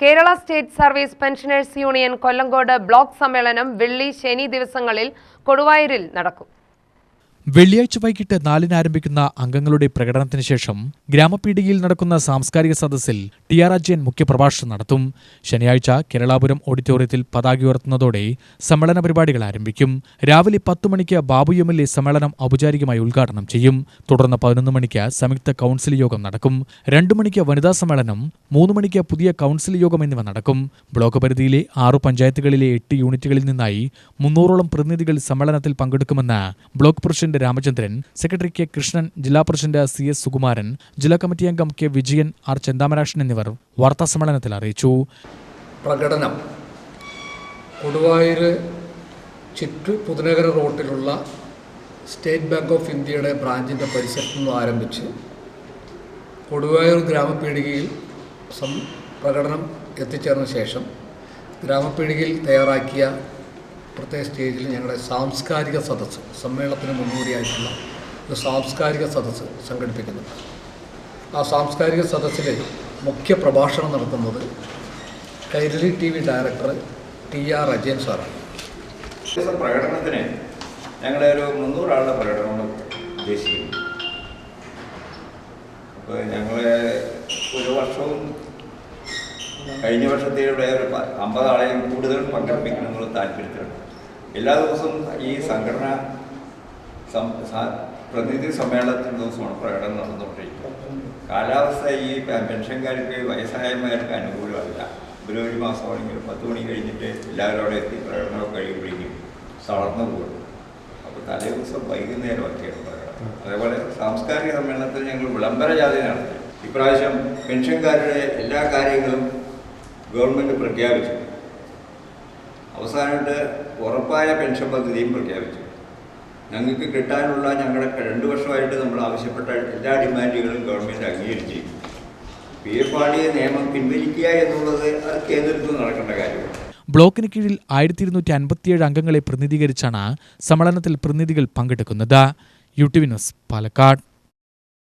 Kerala state service pensioners union Kollengode block സമ്മേളനം വെള്ളി ശനി ദിവസങ്ങളിൽ കൊടുവായൂരിൽ നടക്കും. വെള്ളിയാഴ്ച വൈകിട്ട് നാലിന് ആരംഭിക്കുന്ന അംഗങ്ങളുടെ പ്രകടനത്തിന് ശേഷം ഗ്രാമപീഠികയിൽ നടക്കുന്ന സാംസ്കാരിക സദസ്സിൽ ടി ആർ അജയൻ മുഖ്യപ്രഭാഷണം നടത്തും. ശനിയാഴ്ച കേരളാപുരം ഓഡിറ്റോറിയത്തിൽ പതാക ഉയർത്തുന്നതോടെ സമ്മേളന പരിപാടികൾ ആരംഭിക്കും. രാവിലെ പത്ത് മണിക്ക് ബാബു എം എൽ എ സമ്മേളനം ഔപചാരികമായി ഉദ്ഘാടനം ചെയ്യും. തുടർന്ന് പതിനൊന്ന് മണിക്ക് സംയുക്ത കൗൺസിൽ യോഗം നടക്കും. രണ്ടു മണിക്ക് വനിതാ സമ്മേളനം മൂന്ന് മണിക്ക് പുതിയ കൗൺസിൽ യോഗം എന്നിവ നടക്കും. ബ്ലോക്ക് പരിധിയിലെ ആറു പഞ്ചായത്തുകളിലെ എട്ട് യൂണിറ്റുകളിൽ നിന്നായി മുന്നൂറോളം പ്രതിനിധികൾ സമ്മേളനത്തിൽ പങ്കെടുക്കുമെന്ന് block president Ramachandran secretary K Krishnan ജില്ലാ പ്രസിഡന്റ് സി എസ് സുകുമാരൻ ജില്ലാ കമ്മിറ്റി അംഗം കെ വിജയൻ ആർ ചെന്താമരാക്ഷൻ എന്നിവർ വാർത്താ സമ്മേളനത്തിൽ അറിയിച്ചു. പ്രകടനം കൊടുവായൂർ ചുറ്റു പുതുനഗര റോട്ടിലുള്ള സ്റ്റേറ്റ് ബാങ്ക് ഓഫ് ഇന്ത്യയുടെ ബ്രാഞ്ചിന്റെ പരിസരത്ത് നിന്ന് ആരംഭിച്ച് കൊടുവായൂർ ഗ്രാമപീഠികയിൽ പ്രകടനം എത്തിച്ചേർന്ന ശേഷം ഗ്രാമപീഠികയിൽ തയ്യാറാക്കിയ പ്രത്യേക സ്റ്റേജിൽ ഞങ്ങളുടെ സാംസ്കാരിക സദസ്സ് സമ്മേളനത്തിന് മുന്നോടിയായിട്ടുള്ള ഒരു സാംസ്കാരിക സദസ്സ് സംഘടിപ്പിക്കുന്നുണ്ട് ആ സാംസ്കാരിക സദസ്സിലെ മുഖ്യ പ്രഭാഷണം നടത്തുന്നത് Kairali T V director T R Ajayan സാറാണ്. പ്രകടനത്തിന് ഞങ്ങളുടെ ഒരു മുന്നൂറാളുടെ പ്രകടനമാണ് ഉദ്ദേശിക്കുന്നത്. അപ്പോൾ ഞങ്ങൾ ഒരു വർഷവും കഴിഞ്ഞ വർഷത്തിലൂടെ ഒരു അമ്പതാളെയും കൂടുതൽ പങ്കെടുപ്പിക്കണമെന്നുള്ള താല്പര്യത്തിലുണ്ട്. എല്ലാ ദിവസവും ഈ സംഘടന പ്രതിനിധി സമ്മേളനത്തിന്റെ ദിവസമാണ് പ്രകടനം നടന്നുകൊണ്ടിരിക്കുന്നത്. കാലാവസ്ഥ ഈ പെൻഷൻകാർക്ക് വയസ്സായമാർക്ക് അനുകൂലമല്ല. ഇവർ ഒരു മാസം മാസമാണെങ്കിൽ പത്ത് മണി കഴിഞ്ഞിട്ട് എല്ലാവരും അവിടെ എത്തി പ്രകടനമൊക്കെ കഴിയുമ്പോഴേക്കും തളർന്നു പോകും. അപ്പോൾ തലേ ദിവസം വൈകുന്നേരമൊക്കെയാണ് പ്രകടനം. അതേപോലെ സാംസ്കാരിക സമ്മേളനത്തിൽ ഞങ്ങൾ വിളംബര ജാതി നടത്തി. ഇപ്രാവശ്യം പെൻഷൻകാരുടെ എല്ലാ കാര്യങ്ങളും ഗവൺമെന്റ് പ്രഖ്യാപിച്ചു. അവസാനമായിട്ട് ഉറപ്പായ പെൻഷൻ പദ്ധതിയും പ്രഖ്യാപിച്ചു. ഞങ്ങൾക്ക് കിട്ടാനുള്ള ഞങ്ങളുടെ രണ്ട് വർഷമായിട്ട് നമ്മൾ ആവശ്യപ്പെട്ട എല്ലാ ഡിമാൻഡുകളും ഗവൺമെന്റ് അംഗീകരിച്ചു. പി എഫ് ഡി നിയമം പിൻവലിക്കുക എന്നുള്ളത് അത് കേന്ദ്രത്തിൽ നടക്കേണ്ട കാര്യമാണ്. ബ്ലോക്കിന് കീഴിൽ ആയിരത്തി ഇരുന്നൂറ്റി അൻപത്തിയേഴ് അംഗങ്ങളെ പ്രതിനിധീകരിച്ചാണ് സമ്മേളനത്തിൽ പ്രതിനിധികൾ പങ്കെടുക്കുന്നത്. U T V news Palakkad.